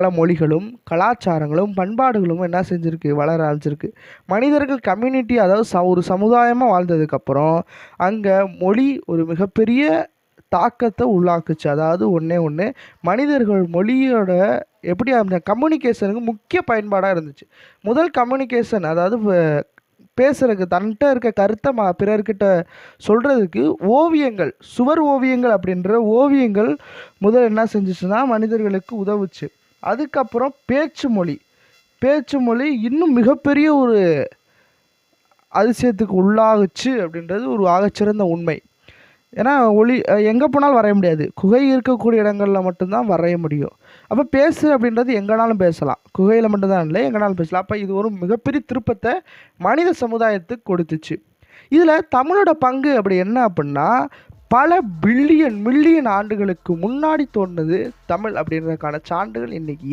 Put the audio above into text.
பல மொழிகளும் கலாச்சாரங்களும் பண்பாடுகளும் என்ன செஞ்சுருக்கு வளர ஆரம்பிச்சிருக்கு. மனிதர்கள் கம்யூனிட்டி அதாவது ச ஒரு சமுதாயமாக வாழ்ந்ததுக்கப்புறம் அங்கே மொழி ஒரு மிகப்பெரிய தாக்கத்தை உள்ளாக்குச்சு. அதாவது ஒன்றே ஒன்று மனிதர்கள் மொழியோட எப்படி அந்த கம்யூனிகேஷனுக்கு முக்கிய பயன்பாடாக இருந்துச்சு. முதல் கம்யூனிகேஷன் அதாவது பேசுகிறதுக்கு பேசுறதுக்கு தன்கிட்ட இருக்க கருத்தை மா பிறர்கிட்ட சொல்கிறதுக்கு ஓவியங்கள் சுவர் ஓவியங்கள் அப்படின்ற ஓவியங்கள் முதல் என்ன செஞ்சுச்சுன்னா மனிதர்களுக்கு உதவுச்சு. அதுக்கப்புறம் பேச்சு மொழி பேச்சு மொழி இன்னும் மிகப்பெரிய ஒரு அதிசயத்துக்கு உள்ளாகுச்சு அப்படின்றது ஒரு ஆகச்சிறந்த உண்மை. ஏன்னா ஒளி எங்கே போனாலும் வரைய முடியாது. குகை இருக்கக்கூடிய இடங்களில் மட்டும்தான் வரைய முடியும். அப்போ பேசு அப்படின்றது எங்கேனாலும் பேசலாம். குகையில் மட்டும்தான் இல்லை எங்கேனாலும் பேசலாம். அப்போ இது ஒரு மிகப்பெரிய திருப்பத்தை மனித சமுதாயத்துக்கு கொடுத்துச்சு. இதில் தமிழோட பங்கு அப்படி என்ன அப்படின்னா பல பில்லியன் மில்லியன் ஆண்டுகளுக்கு முன்னாடி தோன்றது தமிழ் அப்படின்றதுக்கான சான்றுகள் இன்றைக்கி